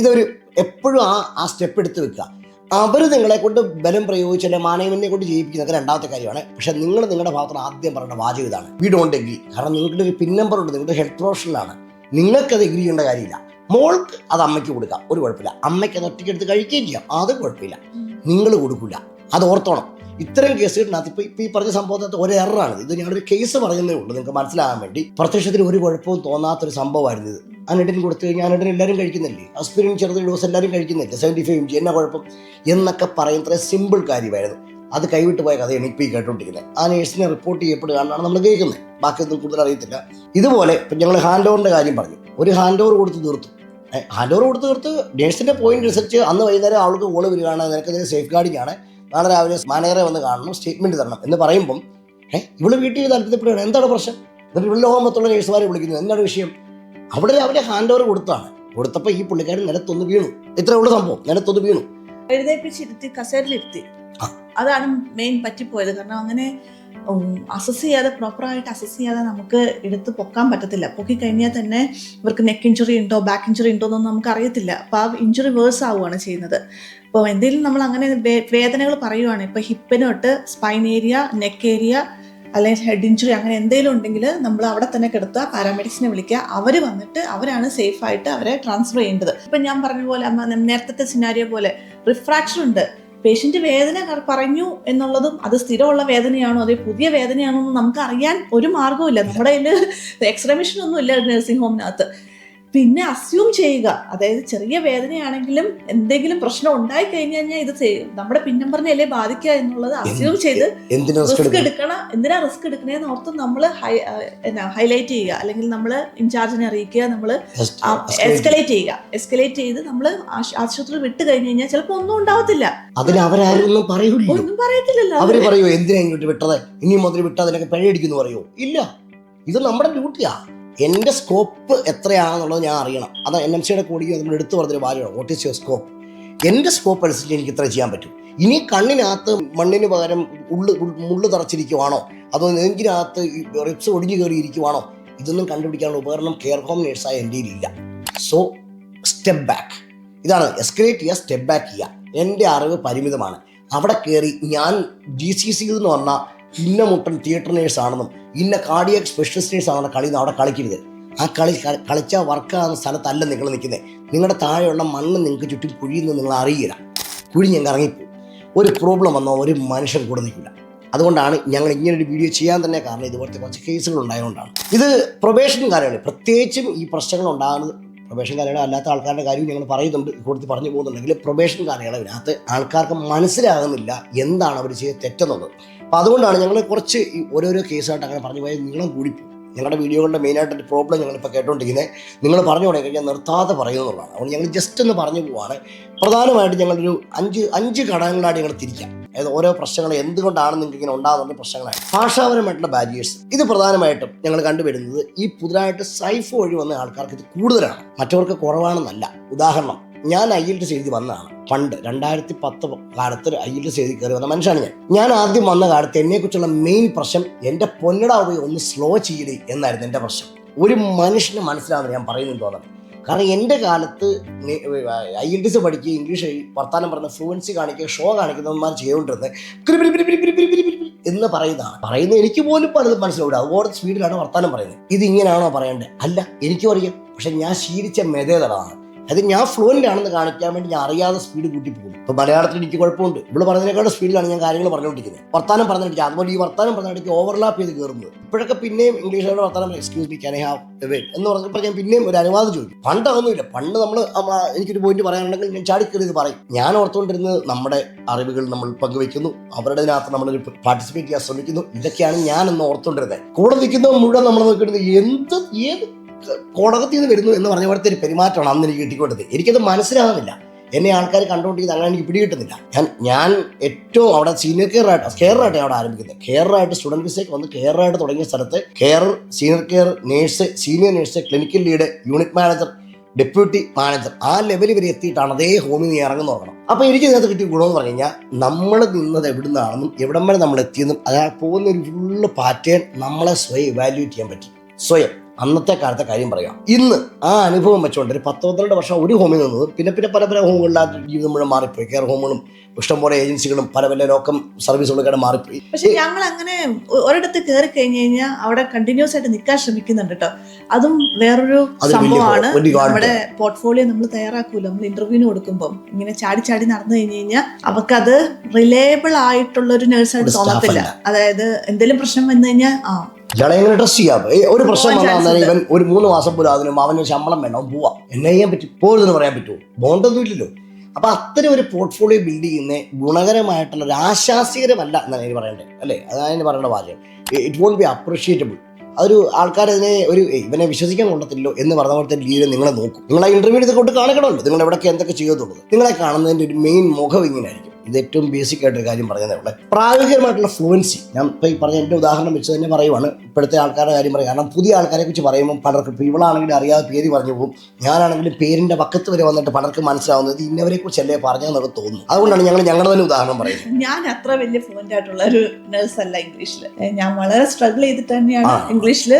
ഇതൊരു എപ്പോഴും ആ ആ സ്റ്റെപ്പ് എടുത്ത് വെക്കുക. അവർ നിങ്ങളെ കൊണ്ട് ബലം പ്രയോഗിച്ചല്ല മാനേജ്മെന്റിനെ കൊണ്ട് ജീവിക്കുന്നത് രണ്ടാമത്തെ കാര്യമാണ്. പക്ഷെ നിങ്ങൾ നിങ്ങളുടെ ഭാഗത്ത് ആദ്യം പറയേണ്ട വാചകം ഇതാണ്. വി ഡോണ്ട് എഗ്രി കാരണം നിങ്ങളുടെ ഒരു പിൻ നമ്പർ ഉണ്ട്. നിങ്ങളുടെ ഹെൽത്ത് പ്രൊഫഷനിലാണ് നിങ്ങൾക്കത് എഗ്രി ചെയ്യേണ്ട കാര്യമില്ല. മോൾക്ക് അത് അമ്മയ്ക്ക് കൊടുക്കാം. ഒരു കുഴപ്പമില്ല. അമ്മയ്ക്ക് അത് ഒറ്റയ്ക്ക് എടുത്ത് കഴിക്കുകയും ചെയ്യാം. അത് കുഴപ്പമില്ല. നിങ്ങൾ കൊടുക്കില്ല. അത് ഓർത്തോണം. ഇത്തരം കേസുകളിനകത്ത് ഇപ്പൊ ഇപ്പൊ ഈ പറഞ്ഞ സംഭവത്തിനകത്ത് ഒരു എററാണ് ഇത് ഞങ്ങളൊരു കേസ് പറയുന്നേ ഉള്ളൂ. നിങ്ങൾക്ക് മനസ്സിലാകാൻ വേണ്ടി. പ്രത്യക്ഷത്തിൽ ഒരു കുഴപ്പവും തോന്നാത്തൊരു സംഭവമായിരുന്നു ഇത്. അനഡിൻ കൊടുത്തു കഴിഞ്ഞാൽ അനഡിൻ എല്ലാവരും കഴിക്കുന്നില്ലേ? അസ്പിരിൻ ചെറുത് ഡോസ് എല്ലാവരും കഴിക്കുന്നില്ലേ? സെവന്റി ഫൈവ് ഇഞ്ച് എന്നാ കുഴപ്പം? എന്നൊക്കെ പറയുന്ന സിമ്പിൾ കാര്യമായിരുന്നു. അത് കൈവിട്ട് പോയ കഥയാണ് ഇപ്പോൾ ഈ കേട്ടോണ്ടിരിക്കുന്നത്. ആ നേഴ്സിനെ റിപ്പോർട്ട് ചെയ്യപ്പെടുകയാണെന്നാണ് നമ്മൾ കേൾക്കുന്നത്. ബാക്കിയൊന്നും കൂടുതൽ അറിയത്തില്ല. ഇതുപോലെ ഇപ്പം ഞങ്ങൾ ഹാൻഡ് ഓവറിന്റെ കാര്യം പറഞ്ഞു. ഒരു ഹാൻഡ് ഓവർ കൊടുത്ത് തീർത്തു. ഹാൻഡ് ഓവർ കൊടുത്ത് തീർത്ത് നേഴ്സിന്റെ പോയിന്റ് റിസർച്ച് അന്ന് വൈകുന്നേരം അവൾക്ക് കോൾ വരികയാണ്. നിനക്കെതിരെ സേഫ് ഗാർഡിംഗ് ആണ്. നാളെ രാവിലെ മാനേജറെ വന്ന് കാണണം സ്റ്റേറ്റ്മെന്റ് തരണം എന്ന് പറയുമ്പം ഏഹ് ഇവൾ വീട്ടിൽ താല്പര്യപ്പെടുകയാണ്. എന്താണ് പ്രശ്നം? എന്നിട്ട് ഇവിടെ ലോകമത്തുള്ള നേഴ്സുമാരെ വിളിക്കുന്നത് എന്താണ് വിഷയം? അവിടെ രാവിലെ ഹാൻഡ് ഓവർ കൊടുത്താണ്. കൊടുത്തപ്പോൾ ഈ പുള്ളിക്കാരൻ നിലത്തൊന്ന് വീണു. ഇത്രേ ഉള്ള സംഭവം. നിലത്തൊന്ന് വീണു. എഴുന്നേപ്പിച്ചിരുത്തി കസേരയിലിരുത്തി. അതാണ് മെയിൻ പറ്റിപ്പോയത്. കാരണം അങ്ങനെ അസസ് ചെയ്യാതെ പ്രോപ്പറായിട്ട് അസസ് ചെയ്യാതെ നമുക്ക് എടുത്ത് പൊക്കാൻ പറ്റത്തില്ല. പൊക്കി കഴിഞ്ഞാൽ തന്നെ ഇവർക്ക് നെക്ക് ഇഞ്ചുറി ഉണ്ടോ ബാക്ക് ഇഞ്ചുറി ഉണ്ടോ എന്നൊന്നും നമുക്ക് അറിയത്തില്ല അപ്പോൾ ആ ഇഞ്ചുറി വേഴ്സ് ആവുകയാണ് ചെയ്യുന്നത്. അപ്പോൾ എന്തെങ്കിലും നമ്മൾ അങ്ങനെ വേദനകൾ പറയുവാണ്. ഇപ്പോൾ ഹിപ്പിനോട്ട് സ്പൈൻ ഏരിയ നെക്ക് ഏരിയ അല്ലെങ്കിൽ ഹെഡ് ഇഞ്ചുറി അങ്ങനെ എന്തെങ്കിലും ഉണ്ടെങ്കിൽ നമ്മൾ അവിടെ തന്നെ കിടത്തുക പാരാമെഡിക്സിനെ വിളിക്കുക. അവർ വന്നിട്ട് അവരാണ് സേഫായിട്ട് അവരെ ട്രാൻസ്ഫർ ചെയ്യേണ്ടത്. ഇപ്പം ഞാൻ പറഞ്ഞ പോലെ നേരത്തെ സിനാരിയോ പോലെ റിഫ്രാക്ഷൻ ഉണ്ട്. പേഷ്യന്റ് വേദന പറഞ്ഞു എന്നുള്ളതും അത് സ്ഥിരമുള്ള വേദനയാണോ അതേ പുതിയ വേദനയാണോ എന്ന് നമുക്ക് അറിയാൻ ഒരു മാർഗമില്ല നമ്മുടെ കയ്യിൽ എക്സ്റേ ഒന്നും ഇല്ല നഴ്സിംഗ് ഹോമിനകത്ത് പിന്നെ അസ്യൂം ചെയ്യുക. അതായത് ചെറിയ വേദനയാണെങ്കിലും എന്തെങ്കിലും പ്രശ്നം ഉണ്ടായി കഴിഞ്ഞു കഴിഞ്ഞാൽ ഇത് ചെയ്യും നമ്മുടെ പിൻ നമ്പറിനെയല്ലേ ബാധിക്കുക എന്നുള്ളത് അസ്യൂം ചെയ്ത് റിസ്ക് എടുക്കണ. എന്തിനാ റിസ്ക് എടുക്കണേന്ന് ഓർത്ത് നമ്മൾ ഹൈലൈറ്റ് ചെയ്യുക. അല്ലെങ്കിൽ നമ്മൾ ഇൻചാർജിനെ അറിയിക്കുക. നമ്മൾ എസ്കലേറ്റ് ചെയ്യുക. എസ്കലേറ്റ് ചെയ്ത് നമ്മൾ ആശുപത്രി വിട്ട് കഴിഞ്ഞു കഴിഞ്ഞാൽ ചിലപ്പോൾ ഒന്നും ഉണ്ടാവത്തില്ല. അതിൽ അവരാരും ഒന്നും പറയൂല്ലോ ഒന്നും പറയത്തില്ലല്ലോ. അവർ പറയോ എന്തിനാ ഇങ്ങോട്ട് വിട്ടത്? ഇനി മുതൽ വിട്ടാൽ അതിനൊക്കെ പിഴയടിക്കുന്നു പറയോ. ഇല്ല. ഇത് നമ്മുടെ ഡ്യൂട്ടിയാ എന്റെ സ്കോപ്പ് എത്രയാണെന്നുള്ളത് ഞാൻ അറിയണം. അത് എൻ എം സിയുടെ കൂടി നമ്മൾ എടുത്തു പറഞ്ഞൊരു കാര്യമാണ്. വാട്ട് ഈസ് യുവർ സ്കോപ്പ് എന്റെ സ്കോപ്പ് അനുസരിച്ച് എനിക്ക് ഇത്ര ചെയ്യാൻ പറ്റും. ഇനി കണ്ണിനകത്ത് മണ്ണിന് പകരം ഉള്ളു മുള്ളു തറച്ചിരിക്കുവാണോ? അതോ നെഞ്ചിനകത്ത് റിപ്സ് ഒടിഞ്ഞു കയറിയിരിക്കുവാണോ? ഇതൊന്നും കണ്ടുപിടിക്കാനുള്ള ഉപകരണം കെയർ ഹോം നേഴ്സായ എന്റെ ഇല്ല സോ സ്റ്റെപ്പ് ബാക്ക് ഇതാണ് എസ്കലേറ്റ് ചെയ്യുക സ്റ്റെപ്പ് ബാക്ക് ചെയ്യുക. എന്റെ അറിവ് പരിമിതമാണ്. അവിടെ കയറി ഞാൻ ജി സി സിയിൽ എന്ന് പറഞ്ഞാൽ ഇന്ന മുട്ടൻ തിയേറ്റർ നേഴ്സ് ഇന്ന കാർഡിയക് സ്പെഷ്യലിസ്റ്റേഴ്സാണ് കളി അവിടെ കളിക്കരുത് ആ കളി കളിച്ച വർക്കാകുന്ന സ്ഥലത്തല്ല നിങ്ങൾ നിൽക്കുന്നത് നിങ്ങളുടെ താഴെയുള്ള മണ്ണ് നിങ്ങൾക്ക് ചുറ്റും കുഴിയുന്നത് നിങ്ങൾ അറിയില്ല. കുഴി ഞങ്ങൾ ഇറങ്ങിപ്പോകും ഒരു പ്രോബ്ലം വന്നോ ഒരു മനുഷ്യൻ കൂടെ നിൽക്കില്ല. അതുകൊണ്ടാണ് ഞങ്ങൾ ഇങ്ങനൊരു വീഡിയോ ചെയ്യാൻ തന്നെ കാരണം ഇതുപോലത്തെ കുറച്ച് കേസുകൾ ഉണ്ടായതുകൊണ്ടാണ്. ഇത് പ്രൊബേഷൻ കാലമാണ് പ്രത്യേകിച്ചും ഈ പ്രശ്നങ്ങൾ ഉണ്ടാകുന്നത് പ്രൊബേഷൻ കാലയളവ് അല്ലാത്ത ആൾക്കാരുടെ കാര്യം ഞങ്ങൾ പറയുന്നുണ്ട് കൂടുതൽ പറഞ്ഞു പോകുന്നുണ്ടെങ്കിൽ പ്രൊബേഷൻ കാലയളവിനകത്ത് ആൾക്കാർക്ക് മനസ്സിലാകുന്നില്ല എന്താണ് അവർ ചെയ്ത് തെറ്റെന്നുള്ളത്. അപ്പോൾ അതുകൊണ്ടാണ് ഞങ്ങൾ കുറച്ച് ഓരോരോ കേസായിട്ട് അങ്ങനെ പറഞ്ഞു പോയാൽ നീളം കൂടിപ്പോകും. ഞങ്ങളുടെ വീഡിയോകളുടെ മെയിനായിട്ട് പ്രോബ്ലം ഞങ്ങളിപ്പോൾ കേട്ടോണ്ടിരിക്കുന്നത് നിങ്ങൾ പറഞ്ഞു തുടങ്ങി കഴിഞ്ഞാൽ നിർത്താതെ പറയുന്നുള്ളതാണ് അതുകൊണ്ട് ഞങ്ങൾ ജസ്റ്റ് ഒന്ന് പറഞ്ഞു പോവാണ്. പ്രധാനമായിട്ട് ഞങ്ങളൊരു അഞ്ച് അഞ്ച് ഘടകങ്ങളായിട്ട് ഞങ്ങൾ തിരിക്കാം. അതായത് ഓരോ പ്രശ്നങ്ങൾ എന്തുകൊണ്ടാണ് നിങ്ങൾക്ക് ഇങ്ങനെ ഉണ്ടാകുന്ന പ്രശ്നങ്ങളാണ്. ഭാഷാപരമായിട്ടുള്ള ബാരിയേഴ്സ് ഇത് പ്രധാനമായിട്ടും ഞങ്ങൾ കണ്ടുവരുന്നത് ഈ പുതുതായിട്ട് സൈഫ് വഴി വന്ന ആൾക്കാർക്ക് ഇത് കൂടുതലാണ്. മറ്റവർക്ക് കുറവാണെന്നല്ല. ഉദാഹരണം ഞാൻ ഐ എൽ ടി എഴുതി വന്നതാണ്. പണ്ട് രണ്ടായിരത്തി പത്ത് കാലത്ത് ഐ എൽ ടി എഴുതി കയറി വന്ന മനുഷ്യനാണ് ഞാൻ. ഞാൻ ആദ്യം വന്ന കാലത്ത് എന്നെക്കുറിച്ചുള്ള മെയിൻ പ്രശ്നം എന്റെ പൊന്നടാ ഒന്ന് സ്ലോ ചെയ്യലേ എന്നായിരുന്നു എന്റെ പ്രശ്നം. ഒരു മനുഷ്യന് മനസ്സിലാവുന്ന ഞാൻ പറയുന്നത് തോന്നുന്നത് കാരണം എന്റെ കാലത്ത് ഐ എൽ ടി സി പഠിക്കുക ഇംഗ്ലീഷ് വർത്താനം പറഞ്ഞ ഫ്ലുവൻസി കാണിക്കുക ഷോ കാണിക്കുന്നവന്മാർ ചെയ്തുകൊണ്ടിരുന്നത്. എന്ന് പറയുന്നതാണ്. പറയുന്നത് എനിക്ക് പോലും പലതും മനസ്സിലാവില്ല. അതുപോലെ സ്പീഡിലാണ് വർത്താനം പറയുന്നത്. ഇത് ഇങ്ങനെയാണോ പറയേണ്ടത്? അല്ല എനിക്കും അറിയാം. പക്ഷെ ഞാൻ ശീലിച്ച മെതേതടാണ് അത് ഞാൻ ഫ്ലുവന്റ് ആണെന്ന് കാണിക്കാൻ വേണ്ടി ഞാൻ അറിയാതെ സ്പീഡ് കൂട്ടി പോകും ഇപ്പോൾ മലയാളത്തിൽ എനിക്ക് കുഴപ്പമുണ്ട്. ഇവിടെ പറഞ്ഞതിനേക്കാളും സ്പീഡിലാണ് ഞാൻ കാര്യങ്ങൾ പറഞ്ഞുകൊണ്ടിരിക്കുന്നത്. വർത്താനം പറഞ്ഞിട്ട് അതുപോലെ ഈ വർത്താനം പറഞ്ഞിട്ട് ഓവർലാപ്പ് ചെയ്ത് കയറുന്നത് ഇപ്പോഴൊക്കെ പിന്നെയും ഇംഗ്ലീഷുകാരുടെ വർത്താനം എക്സ്ക്യൂസ് മീ ക്യാൻ ഹാവ് എന്ന് പറഞ്ഞപ്പോൾ ഞാൻ പിന്നെയും ഒരു അനുവാദം ചോദിക്കും. പണ്ട് അതൊന്നുമില്ല. പണ്ട് നമ്മൾ എനിക്കൊരു പോയിന്റ് പറയാനുണ്ടെങ്കിൽ ഞാൻ ചാടിക്കറി ഇത് പറയും. ഞാൻ ഓർത്തുകൊണ്ടിരുന്നത് നമ്മുടെ അറിവുകൾ നമ്മൾ പങ്കുവെക്കുന്നു അവരുടെ അതിനകത്ത് നമ്മൾ പാർട്ടിസിപ്പേറ്റ് ചെയ്യാൻ ശ്രമിക്കുന്നു. ഇതൊക്കെയാണ് ഞാൻ എന്ന് ഓർത്തുകൊണ്ടിരുന്നത്. കൂടെ നിൽക്കുന്നത് മുഴുവൻ നമ്മൾ നോക്കിയിരുന്നത് എന്ത് ഏത് കോടകത്തിൽ നിന്ന് വരുന്നു എന്ന് പറഞ്ഞ പോലത്തെ ഒരു പെരുമാറ്റമാണ് അന്ന് എനിക്ക് കിട്ടിക്കൊണ്ടത്. എനിക്കത് മനസ്സിലാകുന്നില്ല എന്നെ ആൾക്കാർ കണ്ടുകൊണ്ടിരിക്കുന്നത് അങ്ങനെ എനിക്ക് പിടികിട്ടുന്നില്ല. ഞാൻ ഞാൻ ഏറ്റവും അവിടെ സീനിയർ കെയർ ആയിട്ട് കെയർ ആയിട്ട് അവിടെ ആരംഭിക്കുന്നത്. കെയർ ആയിട്ട് സ്റ്റുഡന്റ് വിസയ്ക്ക് വന്ന് കെയർ ആയിട്ട് തുടങ്ങിയ സ്ഥലത്ത് care senior care nurse senior nurse clinical lead unit manager deputy manager ആ ലെവലിൽ വരെ എത്തിയിട്ടാണ് അതേ ഹോമിൽ നിന്ന് ഇറങ്ങുന്ന നോക്കണം. അപ്പോൾ എനിക്ക് ഇതിനകത്ത് കിട്ടിയ ഗുണമെന്ന് പറഞ്ഞു കഴിഞ്ഞാൽ നമ്മൾ നിന്നത് എവിടെ നിന്നാണെന്നും എവിടം വരെ നമ്മൾ എത്തിയെന്നും അയാൾ പോകുന്ന ഒരു ഫുള്ള് പാറ്റേൺ നമ്മളെ സ്വയം ഇവാലുവേറ്റ് ചെയ്യാൻ പറ്റി. സ്വയം. അന്നത്തെ കാലത്തെ കാര്യം പറയാം. ഇന്ന് ആ അനുഭവം വെച്ചുകൊണ്ട് ഒരു പത്ത് പന്ത്രണ്ട് വർഷം ഒരു ഹോമിൽ നിന്നത് പിന്നെ പിന്നെ പല പല ഹോമുകളിലായിട്ട് ജീവിതം മുഴുവൻ മാറിപ്പോയി. കെയർ ഹോമുകളും ഇഷ്ടംപോലെ ഏജൻസികളും പല പല ലോക്കം സർവീസുകളൊക്കെ മാറിപ്പോയി. പക്ഷെ ഞങ്ങൾ അങ്ങനെ ഒരിടത്ത് കയറി കഴിഞ്ഞു കഴിഞ്ഞാൽ അവിടെ കണ്ടിന്യൂസ് ആയിട്ട് നിൽക്കാൻ ശ്രമിക്കുന്നുണ്ട് കേട്ടോ. അതും വേറൊരു സംഭവമാണ്. നമ്മുടെ പോർട്ട്ഫോളിയോ നമ്മൾ തയ്യാറാക്കൂല. നമ്മൾ ഇന്റർവ്യൂവിന് കൊടുക്കുമ്പോൾ ഇങ്ങനെ ചാടി ചാടി നടന്നു കഴിഞ്ഞു കഴിഞ്ഞാൽ അവർക്കത് റിലേബിൾ ആയിട്ടുള്ള ഒരു നേഴ്സായിട്ട് തോന്നത്തില്ല. അതായത് എന്തെങ്കിലും പ്രശ്നം വന്നു കഴിഞ്ഞാൽ ആ ഇയാളെ ഡ്രസ് ചെയ്യാം. ഒരു പ്രശ്നം വന്നാൽ. ഇവൻ ഒരു മൂന്ന് മാസം പോലും അതിനും അവന് ശമ്പളം വേണം അവൻ പോവാം. എന്നെ ചെയ്യാൻ പറ്റും. പോരുതെന്ന് പറയാൻ പറ്റുമോ? ബോണ്ടൊന്നും ഇല്ലല്ലോ. അപ്പൊ അത്തരം ഒരു പോർട്ട്ഫോളിയോ ബിൽഡ് ചെയ്യുന്ന ഗുണകരമായിട്ടുള്ള ഒരു ആശാസ്യകരമല്ല എന്നാണ് എനിക്ക് പറയേണ്ടത്. അല്ലേ? അതാണ് എനിക്ക് പറയേണ്ട വാചകം. ഇറ്റ് വോണ്ട് ബി അപ്രിഷിയേറ്റബിൾ അതൊരു ആൾക്കാർ അതിനെ ഒരു ഇവനെ വിശ്വസിക്കാൻ കൊണ്ടത്തില്ലോ എന്ന് പറഞ്ഞ പോലത്തെ രീതിയിൽ നിങ്ങളെ നോക്കും. നിങ്ങളെ ഇന്റർവ്യൂ ഇത് കൊണ്ട് കാണിക്കണമല്ലോ. നിങ്ങൾ എവിടെയൊക്കെ എന്തൊക്കെ ചെയ്യുന്നുള്ളത് നിങ്ങളെ കാണുന്നതിന്റെ ഒരു മെയിൻ മുഖം ഇങ്ങനെ ആയിരിക്കും ഇത് ഏറ്റവും ബേസിക് ആയിട്ടൊരു കാര്യം പറഞ്ഞതേ ഉള്ളൂ. പ്രായോഗികമായിട്ടുള്ള ഫ്ലുവൻസി ഞാൻ ഇപ്പോൾ ഈ പറഞ്ഞ എന്റെ ഉദാഹരണം വെച്ച് തന്നെ പറയുവാണ്. ഇപ്പോഴത്തെ ആൾക്കാരുടെ കാര്യം പറയും. കാരണം പുതിയ ആൾക്കാരെ കുറിച്ച് പറയുമ്പോൾ പലർക്കും ഇപ്പോൾ ഇവളാണെങ്കിലും അറിയാതെ പേര് പറഞ്ഞു പോകും. ഞാനാണെങ്കിലും പേരിന്റെ പക്കത്ത് വരെ വന്നിട്ട് പലർക്കും മനസ്സിലാവുന്നത് ഇന്നവരെ കുറിച്ചല്ലേ പറഞ്ഞതെന്നൊക്കെ തോന്നുന്നു അതുകൊണ്ടാണ് ഞങ്ങൾ ഞങ്ങളുടെ തന്നെ ഉദാഹരണം പറയുന്നത്. ഞാൻ അത്ര വലിയ ഫ്ലുവന്റ് ആയിട്ടുള്ള ഒരു നേഴ്സ് അല്ല ഇംഗ്ലീഷിൽ ഞാൻ വളരെ സ്ട്രഗിൾ ചെയ്തിട്ട് തന്നെയാണ് ഇംഗ്ലീഷിൽ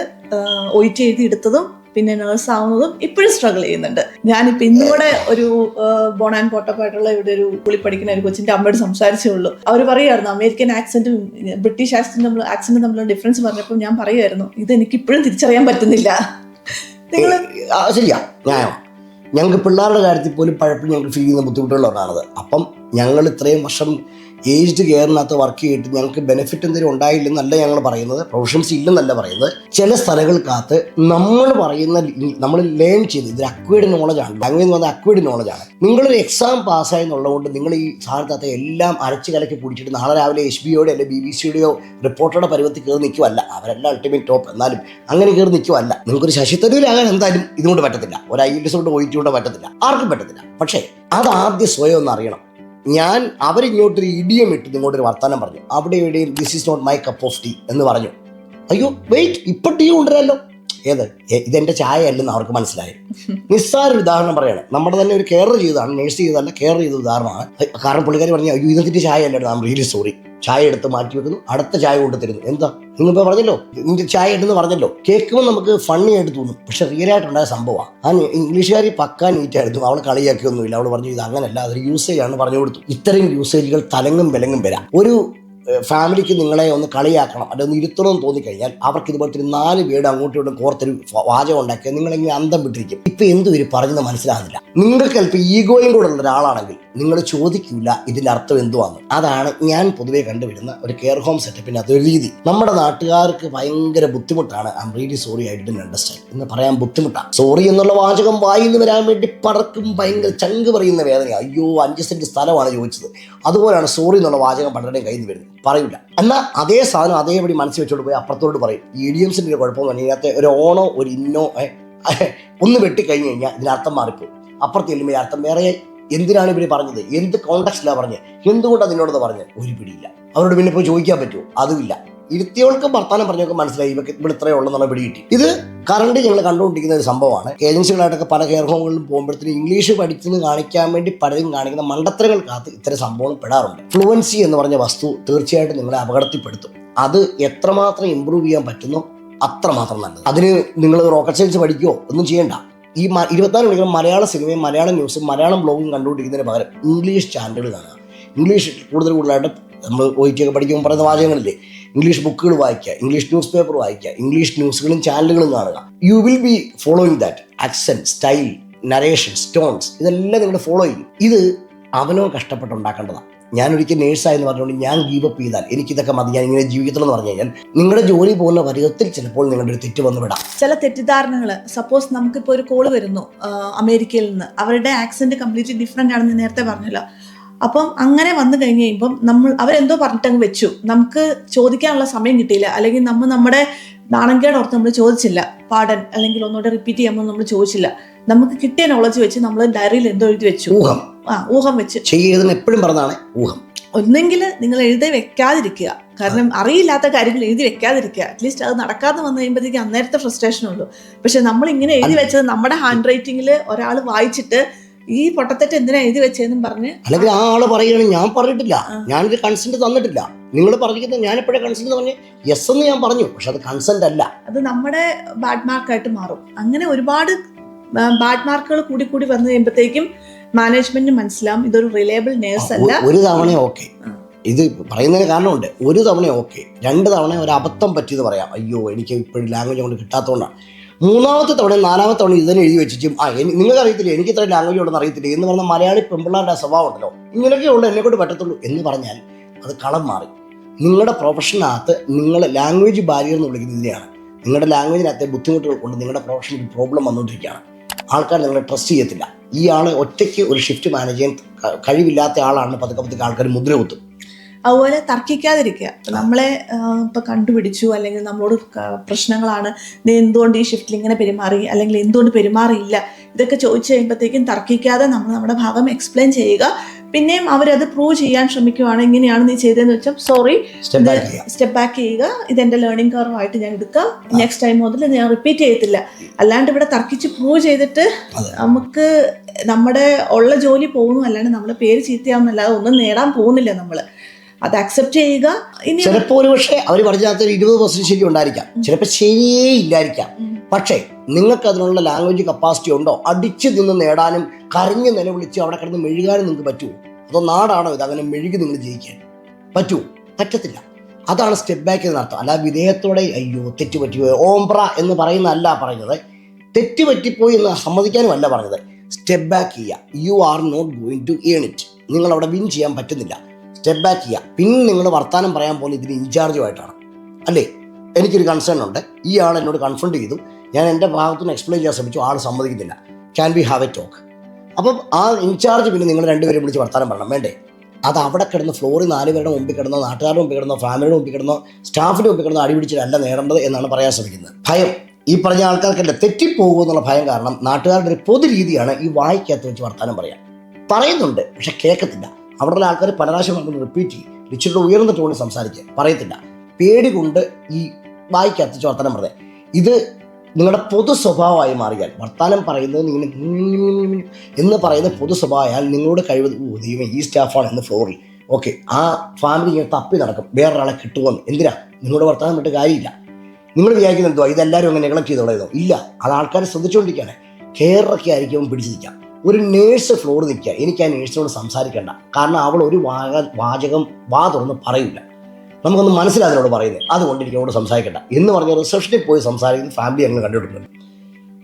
ഒ ടി എഴുതി എടുത്തതും പിന്നെ നേഴ്സ് ആവുന്നതും ഇപ്പോഴും സ്ട്രഗിൾ ചെയ്യുന്നുണ്ട്. ഞാനിപ്പോൾ ഇന്നും ഒരു ബോൺ ആൻഡ് പോട്ടപ്പായിട്ടുള്ള ഇവിടെ ഒരു പുളി പഠിക്കുന്ന ഒരു കൊച്ചിന്റെ അമ്മയോട് സംസാരിച്ചേ ഉള്ളൂ. അവർ പറയുമായിരുന്നു അമേരിക്കൻ ആക്സെന്റും ബ്രിട്ടീഷ് ആക്സെന്റും നമ്മൾ ആക്സെന്റും തമ്മിലുള്ള ഡിഫറൻസ് പറഞ്ഞപ്പോൾ ഞാൻ പറയുമായിരുന്നു ഇത് എനിക്ക് ഇപ്പോഴും തിരിച്ചറിയാൻ പറ്റുന്നില്ല. നിങ്ങൾ ശരിയാ. ഞങ്ങൾക്ക് പിള്ളേരുടെ കാര്യത്തിൽ പോലും പലപ്പോഴും ഞങ്ങൾക്ക് ഫീൽ ചെയ്യുന്ന ബുദ്ധിമുട്ടുകളാണത് അപ്പം ഞങ്ങൾ ഇത്രയും വർഷം ഏജ്ഡ് കെയറിനകത്ത് വർക്ക് ചെയ്തിട്ട് ഞങ്ങൾക്ക് ബെനിഫിറ്റ് എന്തെങ്കിലും ഉണ്ടായില്ലെന്നല്ല ഞങ്ങൾ പറയുന്നത്. പ്രൊഫഷൻസ് ഇല്ലെന്നല്ല പറയുന്നത്. ചില സ്ഥലങ്ങൾക്കകത്ത് നമ്മൾ പറയുന്ന നമ്മൾ ലേൺ ചെയ്ത് ഇതൊരു അക്വേഡ് നോളജ് ആണ്. ലാംഗ്വേജ് എന്ന് പറഞ്ഞാൽ അക്വേഡ് നോളജ് ആണ്. നിങ്ങളൊരു എക്സാം പാസ്സായി എന്നുള്ളതുകൊണ്ട് നിങ്ങൾ ഈ സാധനത്തെ എല്ലാം അരച്ച് കലക്കി പിടിച്ചിട്ട് നാളെ രാവിലെ എസ് ബി ഒയുടെ അല്ലെങ്കിൽ ബി ബി സിയുടെയോ റിപ്പോർട്ടറുടെ പരുവത്തിൽ കയറി നിൽക്കുമല്ല അവരെല്ലാം അൾട്ടിമേറ്റ് ടോപ്പ് എന്നാലും അങ്ങനെ കയറി നിൽക്കുമല്ല നിങ്ങൾക്കൊരു ശശി തരൂരാകാൻ എന്തായാലും ഇതുകൊണ്ട് പറ്റത്തില്ല. ഒരു ഐ എൽ എസ് കൊണ്ട് പോയിട്ട് കൊണ്ട് പറ്റത്തില്ല. ആർക്കും പറ്റത്തില്ല. പക്ഷേ അത് ആദ്യം സ്വയം ഒന്ന് അറിയണം. ഞാൻ അവരിങ്ങോട്ടൊരു ഇടിയം ഇട്ട് ഇങ്ങോട്ടൊരു വർത്തമാനം പറഞ്ഞു. അവിടെ എവിടെയും this is not my cup of tea എന്ന് പറഞ്ഞു. അയ്യോ വെയിറ്റ് ഇപ്പൊ ടീ കൊണ്ടുവരാമല്ലോ ഏത്? എ- ഇതെന്റെ ചായ അല്ലെന്ന് അവർക്ക് മനസ്സിലായി. നിസ്സാര ഉദാഹരണം പറയാണ്. നമ്മുടെ തന്നെ ഒരു കെയർ ചെയ്തതാണ് നേഴ്സ് ചെയ്തതല്ല കെയർ ചെയ്ത ഉദാഹരണമാണ്. കാരണം പുള്ളിക്കാരി പറഞ്ഞു അയ്യോ ഇതെന്റെ ചായ അല്ലായിരുന്നു ഐ റിയലി സോറി ചായ എടുത്ത് മാറ്റി വെക്കുന്നു. അടുത്ത ചായ കൊണ്ട് തരുന്നു. എന്താ? നിങ്ങളിപ്പോൾ പറഞ്ഞല്ലോ നിന്റെ ചായ ഉണ്ടെന്ന് പറഞ്ഞല്ലോ. കേൾക്കുമ്പോൾ നമുക്ക് ഫണ്ണി ആയിട്ട് തോന്നും. പക്ഷെ റിയൽ ആയിട്ടുണ്ടായ സംഭവമാണ്. ആ ഇംഗ്ലീഷുകാരി പക്കാ നീറ്റായിരുന്നു. അവൾ കളിയാക്കിയൊന്നുമില്ല. അവൾ പറഞ്ഞു ഇത് അങ്ങനല്ല അതൊരു യൂസേജ് ആണ് പറഞ്ഞു കൊടുത്തു. ഇത്രയും യൂസേജുകൾ തലങ്ങും വിലങ്ങും വരാം. ഒരു ഫാമിലിക്ക് നിങ്ങളെ ഒന്ന് കളിയാക്കണം. അല്ലെങ്കിൽ ഒന്ന് ഇരുത്തണമെന്ന് തോന്നിക്കഴിഞ്ഞാൽ അവർക്ക് ഇതുപോലത്തെ ഒരു നാല് വീട് അങ്ങോട്ടും ഇങ്ങോട്ടും കോർത്തൊരു വാചകം ഉണ്ടാക്കിയാൽ നിങ്ങളെങ്ങനെ അന്തം വിട്ടിരിക്കും? ഇപ്പൊ എന്തും ഇവർ പറഞ്ഞത് മനസ്സിലാകുന്നില്ല. നിങ്ങൾക്ക് അല്പം ഈഗോയും കൂടെ ഉള്ള ഒരാളാണെങ്കിൽ നിങ്ങൾ ചോദിക്കില്ല ഇതിന്റെ അർത്ഥം എന്തുവാന്ന്. അതാണ് ഞാൻ പൊതുവെ കണ്ടുവരുന്ന ഒരു കെയർ ഹോം സെറ്റപ്പിന്റെ അതൊരു രീതി. നമ്മുടെ നാട്ടുകാർക്ക് ഭയങ്കര ബുദ്ധിമുട്ടാണ്. I'm really sorry I didn't understand എന്ന് പറയാൻ ബുദ്ധിമുട്ടാണ് സോറി എന്നുള്ള വാചകം വായിൽ നിന്ന് വരാൻ വേണ്ടി പടർക്കും ഭയങ്കര ചങ്ക് പറയുന്ന വേദന അയ്യോ അഞ്ച് സെന്റ് സ്ഥലമാണ് ചോദിച്ചത്. അതുപോലെയാണ് സോറി എന്നുള്ള വാചകം പലരുടെയും കയ്യിൽ നിന്ന് വരുന്നത്. പറയില്ല എന്നാൽ അതേ സാധനം അതേപടി മനസ്സിൽ വെച്ചോണ്ട് പോയി അപ്പുറത്തോട് പറയും. ഈ ഇഡിയംസിന്റെ ഒരു കുഴപ്പം തന്നെ ഇതിനകത്ത് ഒരു ഓണോ ഒരു ഇന്നോ ഒന്ന് വെട്ടിക്കഴിഞ്ഞ് കഴിഞ്ഞാൽ ഇതിനർത്ഥം മാറിപ്പോയി അപ്പുറത്ത് ചെല്ലുമ്പോൾ അർത്ഥം വേറെ എന്തിനാണ് ഇവർ പറഞ്ഞത്? എന്ത് കോണ്ടക്സ്റ്റിലാണ് പറഞ്ഞത് എന്തുകൊണ്ടാണ് നിന്നോടത് പറഞ്ഞത് ഒരു പിടിയില്ല. അവരോട് പിന്നെ പോയി ചോദിക്കാൻ പറ്റുമോ? അതുമില്ല ഇരുത്തിയവൾക്ക് വർത്താനം പറഞ്ഞൊക്കെ മനസ്സിലായി. ഇവക്ക് ഇവിടെ ഇത്രയേ ഉള്ളെന്നുള്ള പിടി കിട്ടി. ഇത് കറണ്ട് ഞങ്ങൾ കണ്ടുകൊണ്ടിരിക്കുന്ന ഒരു സംഭവമാണ്. ഏജൻസികളായിട്ടൊക്കെ പല കെയർ ഹോമുകളിലും പോകുമ്പോഴത്തേക്കും ഇംഗ്ലീഷ് പഠിച്ചെന്ന് കാണിക്കാൻ വേണ്ടി പലരും കാണിക്കുന്ന മണ്ടത്തരങ്ങൾക്കകത്ത് ഇത്തരം സംഭവങ്ങൾ പെടാറുണ്ട്. ഫ്ലുവൻസി എന്ന് പറഞ്ഞ വസ്തു തീർച്ചയായിട്ടും നിങ്ങളെ അപകടത്തിൽപ്പെടുത്തും. അത് എത്രമാത്രം ഇമ്പ്രൂവ് ചെയ്യാൻ പറ്റുന്നോ അത്രമാത്രം നല്ലത്. അതിന് നിങ്ങൾ റോക്കറ്റ് സയൻസ് പഠിക്കുകയോ ഒന്നും ചെയ്യണ്ട. ഈ ഇരുപത്തിനാല് മണിക്കൂർ മലയാള സിനിമയും മലയാള ന്യൂസും മലയാളം ബ്ലോഗും കണ്ടുകൊണ്ടിരിക്കുന്നതിന് പകരം ഇംഗ്ലീഷ് ചാനലുകൾ കാണുക. ഇംഗ്ലീഷ് കൂടുതൽ കൂടുതലായിട്ട് നമ്മൾ ഒ ഒക്കെ പഠിക്കുമ്പോൾ പറയുന്ന വാചകങ്ങളില്ലേ? ഇംഗ്ലീഷ് ബുക്കുകൾ വായിക്കുക ഇംഗ്ലീഷ് ന്യൂസ് പേപ്പർ വായിക്കുക ഇംഗ്ലീഷ് ന്യൂസുകളും ചാനലുകളും കാണുക. You will be following that accent style narration stones ഇതെല്ലാം നിങ്ങൾ ഫോളോ ചെയ്യും. ഇത് അവനോ കഷ്ടപ്പെട്ടുണ്ടാക്കേണ്ടതാണ് ഞാൻ ഒരിക്കൽ നേഴ്സായെന്ന് പറഞ്ഞുകൊണ്ട് ഞാൻ ഗീവപ്പ് ചെയ്താൽ എനിക്കിതൊക്കെ മതി ഞാൻ ഇങ്ങനെ ജീവിക്കണമെന്ന് പറഞ്ഞു കഴിഞ്ഞാൽ നിങ്ങളുടെ ജോലി പോകുന്ന വരികത്തിൽ ചിലപ്പോൾ നിങ്ങളുടെ ഒരു തെറ്റ് വന്നു വിടാം. ചില തെറ്റിദ്ധാരണകൾ സപ്പോസ് നമുക്കിപ്പോൾ ഒരു കോൾ വരുന്നു അമേരിക്കയിൽ നിന്ന്. അവരുടെ ആക്സെന്റ് കംപ്ലീറ്റ്ലി ഡിഫറെന്റ് ആണെന്ന് നേരത്തെ പറഞ്ഞല്ലോ. അപ്പം അങ്ങനെ വന്നു കഴിഞ്ഞ് കഴിയുമ്പം നമ്മൾ അവരെന്തോ പറഞ്ഞിട്ടങ്ങ് വെച്ചു. നമുക്ക് ചോദിക്കാനുള്ള സമയം കിട്ടിയില്ല. അല്ലെങ്കിൽ നമ്മൾ നമ്മുടെ നാണംകേട് ഓർത്ത് നമ്മൾ ചോദിച്ചില്ല. പാടൻ അല്ലെങ്കിൽ ഒന്നുകൂടെ റിപ്പീറ്റ് ചെയ്യാമോ നമ്മൾ ചോദിച്ചില്ല. നമുക്ക് കിട്ടിയ നോളജ് വെച്ച് നമ്മൾ ഡയറിയിൽ എന്തോ എഴുതി വെച്ചു. ഊഹം. ആ ഊഹം വെച്ച്. ചെയ്യരുതെന്ന് എപ്പോഴും പറഞ്ഞാണ് ഊഹം. ഒന്നെങ്കിൽ നിങ്ങൾ എഴുതി വെക്കാതിരിക്കുക. കാരണം അറിയില്ലാത്ത കാര്യങ്ങൾ എഴുതി വെക്കാതിരിക്കുക. അറ്റ്ലീസ്റ്റ് അത് നടക്കാതെ വന്നു കഴിയുമ്പോഴത്തേക്ക് അന്നേരത്തെ ഫ്രസ്ട്രേഷൻ ഉള്ളൂ. പക്ഷെ നമ്മൾ ഇങ്ങനെ എഴുതി വെച്ചത് നമ്മുടെ ഹാൻഡ് റൈറ്റിംഗിൽ ഒരാൾ വായിച്ചിട്ട് ഈ പൊട്ടത്തെറ്റ് എന്തിനാ എഴുതി വെച്ചതെന്നും പറഞ്ഞ് അല്ലെങ്കിൽ ആ. ആൾ പറയുകയാണ് ഞാൻ പറഞ്ഞിട്ടില്ല. ഞാനൊരു കൺസെന്റ് തന്നിട്ടില്ല. നിങ്ങൾ പറഞ്ഞിരിക്കുന്നത് ഞാൻ എപ്പോഴേ കൺസെന്റ് പറഞ്ഞു യെസ് എന്ന് ഞാൻ പറഞ്ഞു. പക്ഷെ അത് കൺസെന്റ് അല്ല. അത് നമ്മുടെ ബാഡ് മാർക്കായിട്ട് മാറും. അങ്ങനെ ഒരുപാട് ബാഡ് മാർക്കുകൾ കൂടി കൂടി വന്നു കഴിയുമ്പോഴത്തേക്കും മാനേജ്മെന്റിന് മനസ്സിലാവും. ഇതൊരു റിലയബിൾ നേഴ്സ് അല്ല. ഒരു തവണ ഓക്കെ ഇത് പറയുന്നതിന് കാരണമുണ്ട്. ഒരു തവണ ഓക്കെ രണ്ട് തവണ ഒരു അബദ്ധം പറ്റിയെന്ന് പറയാം. അയ്യോ എനിക്ക് ഇപ്പോഴും ലാംഗ്വേജ് കൊണ്ട് കിട്ടാത്തതുകൊണ്ടാണ് മൂന്നാമത്തെ തവണ നാലാമത്തെ തവണ ഇതിനെ എഴുതി വെച്ചിട്ടും ആ എനിക്ക് നിങ്ങൾക്ക് അറിയത്തില്ല എനിക്ക് ഇത്ര ലാംഗ്വേജ് ഉണ്ടെന്ന് അറിയത്തില്ല എന്ന് പറഞ്ഞാൽ മലയാളി പെമ്പിള്ളാരുടെ സ്വഭാവം ഉണ്ടല്ലോ. ഇങ്ങനെയൊക്കെ ഉള്ളൂ എന്നെ കൊണ്ട് പറ്റത്തുള്ളൂ എന്ന് പറഞ്ഞാൽ അത് കളം മാറി. നിങ്ങളുടെ പ്രൊഫഷനകത്ത് നിങ്ങൾ ലാംഗ്വേജ് ബാരിയർ എന്ന് വിളിക്കുന്നത് ഇതിനെയാണ്. നിങ്ങളുടെ ലാംഗ്വേജിനകത്തെ ബുദ്ധിമുട്ടുകൾ കൊണ്ട് നിങ്ങളുടെ പ്രൊഫഷനിൽ പ്രോബ്ലം വന്നുകൊണ്ടിരിക്കുകയാണ്. ആൾക്കാർ നിങ്ങളെ ട്രസ്റ്റ് ചെയ്യത്തില്ല. ഈ ആൾ ഒറ്റയ്ക്ക് ഒരു ഷിഫ്റ്റ് മാനേജ് ചെയ്യാൻ കഴിവില്ലാത്ത ആളാണ് പതുക്കെ പതുക്കെ ആൾക്കാർ മുദ്ര കുത്തും. അതുപോലെ തർക്കിക്കാതിരിക്കുക. നമ്മളെ ഇപ്പം കണ്ടുപിടിച്ചു അല്ലെങ്കിൽ നമ്മളോട് പ്രശ്നങ്ങളാണ്. നീ എന്തുകൊണ്ട് ഈ ഷിഫ്റ്റിൽ ഇങ്ങനെ പെരുമാറി അല്ലെങ്കിൽ എന്തുകൊണ്ട് പെരുമാറിയില്ല? ഇതൊക്കെ ചോദിച്ചു കഴിയുമ്പോഴത്തേക്കും തർക്കിക്കാതെ നമ്മൾ നമ്മുടെ ഭാഗം എക്സ്പ്ലെയിൻ ചെയ്യുക. പിന്നെയും അവരത് പ്രൂവ് ചെയ്യാൻ ശ്രമിക്കുവാണ്. ഇങ്ങനെയാണ് നീ ചെയ്തതെന്ന് വെച്ചാൽ സോറി സ്റ്റെപ്പ് ബാക്ക് ചെയ്യുക. ഇത് എന്റെ ചെയ്യുക. ഇതെന്റെ ലേണിംഗ് കർവ് ആയിട്ട് ഞാൻ എടുക്കാം. നെക്സ്റ്റ് ടൈം മുതൽ ഞാൻ റിപ്പീറ്റ് ചെയ്യത്തില്ല. അല്ലാണ്ട് ഇവിടെ തർക്കിച്ച് പ്രൂവ് ചെയ്തിട്ട് നമുക്ക് നമ്മുടെ ഉള്ള ജോലി പോകുന്നു. അല്ലാണ്ട് നമ്മുടെ പേര് ചീത്തയാവുന്നല്ലാതെ ഒന്നും നേടാൻ പോകുന്നില്ല നമ്മൾ. അത് അക്സെപ്റ്റ് ചെയ്യുക. ഇനി ചിലപ്പോൾ ഒരു പക്ഷേ അവർ പറഞ്ഞാൽ ഇരുപത് പെർസെന്റ് ശരി ഉണ്ടായിരിക്കാം ചിലപ്പോൾ ശരിയേ ഇല്ലായിരിക്കാം. പക്ഷേ നിങ്ങൾക്ക് അതിനുള്ള ലാംഗ്വേജ് കപ്പാസിറ്റി ഉണ്ടോ? അടിച്ചു നിന്ന് നേടാനും കരഞ്ഞ് നിലവിളിച്ച് അവിടെ കിടന്ന് മെഴുകാനും നിങ്ങൾക്ക് പറ്റുമോ? അതോ നാടാണോ ഇത്? അങ്ങനെ മെഴുകി നിങ്ങൾ ജയിക്കാൻ. പറ്റുമോ? പറ്റത്തില്ല. അതാണ് സ്റ്റെപ്പ് ബാക്ക് എന്നർത്ഥം അല്ല വിധേയത്തോടെ അയ്യോ തെറ്റ് പറ്റിപ്പോയി ഓംബ്ര എന്ന് പറയുന്നതല്ല പറഞ്ഞത്. തെറ്റുപറ്റിപ്പോയി തെറ്റ് പറ്റിപ്പോയി എന്ന് സമ്മതിക്കാനും അല്ല പറഞ്ഞത്. സ്റ്റെപ്പ് ബാക്ക് ചെയ്യുക. You are not going to earn it നിങ്ങൾ അവിടെ വിൻ ചെയ്യാൻ പറ്റുന്നില്ല. സ്റ്റെപ്പ് ബാക്ക് ചെയ്യുക. പിന്നെ നിങ്ങൾ വർത്തമാനം പറയാൻ പോകുന്നത് ഇതിന് ഇൻചാർജുമായിട്ടാണ് അല്ലേ? എനിക്കൊരു കൺസേൺ ഉണ്ട്. ഈ ആൾ എന്നോട് കൺഫ്രണ്ട് ചെയ്തു. ഞാൻ എന്റെ ഭാഗത്തുനിന്ന് എക്സ്പ്ലെയിൻ ചെയ്യാൻ ശ്രമിച്ചു. ആൾ സമ്മതിക്കുന്നില്ല can be have a talk അപ്പം ആ ഇൻചാർജ് പിന്നെ നിങ്ങൾ രണ്ടുപേരും വിളിച്ച് വർത്താനം പറയണം. വേണ്ടേ? അത് അവിടെ കിടന്ന് ഫ്ലോറിൽ നാല് പേരുടെ മുമ്പിൽ കിടന്നോ നാട്ടുകാരുടെ മുമ്പിൽ കിടന്നോ ഫാമിലിയുടെ മുമ്പിൽ കിടന്നോ സ്റ്റാഫിന്റെ മുമ്പിൽ കിടന്നോ പിടിച്ചിട്ടല്ല നേടേണ്ടത് എന്നാണ് പറയാൻ ശ്രമിക്കുന്നത്. ഭയം. ഈ പറഞ്ഞ ആൾക്കാർക്കല്ല തെറ്റിപ്പോകുമോ എന്നുള്ള ഭയം കാരണം നാട്ടുകാരുടെ ഒരു പൊതു രീതിയാണ് ഈ വായിക്കകത്ത് വെച്ച് വർത്താനം പറയാൻ. പറയുന്നുണ്ട് പക്ഷെ കേൾക്കത്തില്ല. അവിടെയുള്ള ആൾക്കാർ പല പ്രാവശ്യം നമ്മൾ റിപ്പീറ്റ് ചെയ്യും. ഇച്ചിരി ഉയർന്ന ടോണിൽ സംസാരിക്കുക. പറയത്തില്ല. പേടി കൊണ്ട് ഈ വായിക്കകത്ത് വർത്താനം പറഞ്ഞത് ഇത് നിങ്ങളുടെ പൊതു സ്വഭാവമായി മാറിയാൽ വർത്താനം പറയുന്നത് നിങ്ങൾ എന്ന് പറയുന്ന പൊതു സ്വഭാവമായാൽ നിങ്ങളോട് കഴിവ് ഓ ദൈവം ഈ സ്റ്റാഫാണ് എന്ന് ഫ്ലോറിൽ. ഓക്കെ ആ ഫാമിലി ഇങ്ങനെ തപ്പി നടക്കും. വേറൊരാളെ കിട്ടുമെന്ന് എന്തിനാ? നിങ്ങളുടെ വർത്താനം വിട്ട് കാര്യമില്ല. നിങ്ങൾ വിചാരിക്കുന്ന എന്തോ ഇതെല്ലാവരും അങ്ങനെ നെഗ്ലക്ട് ചെയ്തോളയോ ഇല്ല. അത് ആൾക്കാർ ശ്രദ്ധിച്ചുകൊണ്ടിരിക്കുകയാണ് കെയറൊക്കെ ആയിരിക്കും പിടിച്ചിരിക്കാം ഒരു നേഴ്സ് ഫ്ലോറിൽ നിൽക്കുക. എനിക്ക് ആ നേഴ്സിനോട് സംസാരിക്കേണ്ട. കാരണം അവൾ ഒരു വാചകം വാ തുറന്ന് പറയില്ല നമുക്കൊന്ന് മനസ്സിലാതിനോട് പറയുന്നത് അതുകൊണ്ട് എനിക്ക് അവിടെ സംസാരിക്കണ്ട. എന്ന് പറഞ്ഞ റിസപ്ഷനിൽ പോയി സംസാരിക്കുന്ന ഫാമിലി അങ്ങ് കണ്ടിട്ടുണ്ട്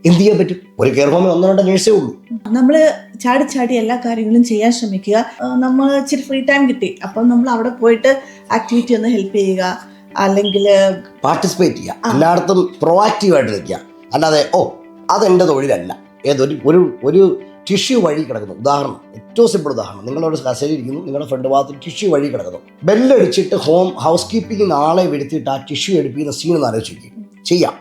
എന്ത് ചെയ്യാൻ പറ്റും? ഒരു കെയർ ഹോമിൽ ഒന്നോ രണ്ടോ നേഴ്സേ ഉള്ളൂ. നമ്മൾ ചാടി ചാടി എല്ലാ കാര്യങ്ങളും ചെയ്യാൻ ശ്രമിക്കുക. നമ്മൾ ഇച്ചിരി ഫ്രീ ടൈം കിട്ടി. അപ്പം നമ്മൾ അവിടെ പോയിട്ട് ആക്ടിവിറ്റി ഒന്ന് ഹെൽപ്പ് ചെയ്യുക. അല്ലെങ്കിൽ പാർട്ടിസിപ്പേറ്റ് ചെയ്യുക. എല്ലായിടത്തും പ്രൊവാക്റ്റീവായിട്ട് നിൽക്കുക. അല്ലാതെ ഓ അതെന്റെ തൊഴിലല്ല. ഏതൊരു ഒരു ഒരു ടിഷ്യൂ വഴി കിടക്കുന്നു. ഉദാഹരണം ഏറ്റവും സിമ്പിൾ ഉദാഹരണം. നിങ്ങളൊരു കസേരി ഇരിക്കുന്നു നിങ്ങളുടെ ഫ്രണ്ട് ഭാഗത്ത് ടിഷ്യൂ വഴി കിടക്കുന്നു. ബെല്ലടിച്ചിട്ട് ഹോം ഹൗസ് കീപ്പിംഗ് നാളെ വരുത്തിയിട്ട് ആ ടിഷ്യൂ എടുപ്പിക്കുന്ന സീൻ ഒന്ന് ആലോചിക്കും ചെയ്യാം.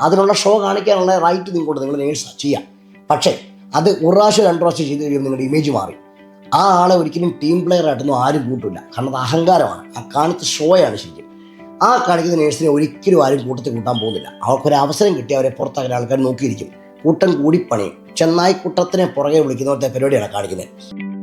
അതിനുള്ള ഷോ കാണിക്കാനുള്ള റൈറ്റ് നിങ്ങോട്ട് നിങ്ങൾ നേഴ്സ് ചെയ്യാം. പക്ഷേ അത് ഒരു പ്രാവശ്യം രണ്ട് പ്രാവശ്യം ചെയ്ത് കഴിയുമ്പോൾ നിങ്ങളുടെ ഇമേജ് മാറി. ആ ആളെ ഒരിക്കലും ടീം പ്ലെയർ ആയിട്ടൊന്നും ആരും കൂട്ടില്ല കാരണം അത് അഹങ്കാരമാണ്. ആ കാണിച്ച ഷോയാണ് ശരിക്കും. ആ കാണിക്കുന്ന നേഴ്സിനെ ഒരിക്കലും ആരും കൂട്ടത്തിൽ കൂട്ടാൻ പോകുന്നില്ല. അവർക്കൊരു അവസരം കിട്ടി അവരെ പുറത്താക്കാൻ ആൾക്കാർ നോക്കിയിരിക്കും. കൂട്ടം കൂടി പണിയും. ചെന്നായി കൂട്ടത്തിനെ പുറകെ വിളിക്കുന്നവരുടെ പരിപാടിയാണ് കാണിക്കുന്നത്.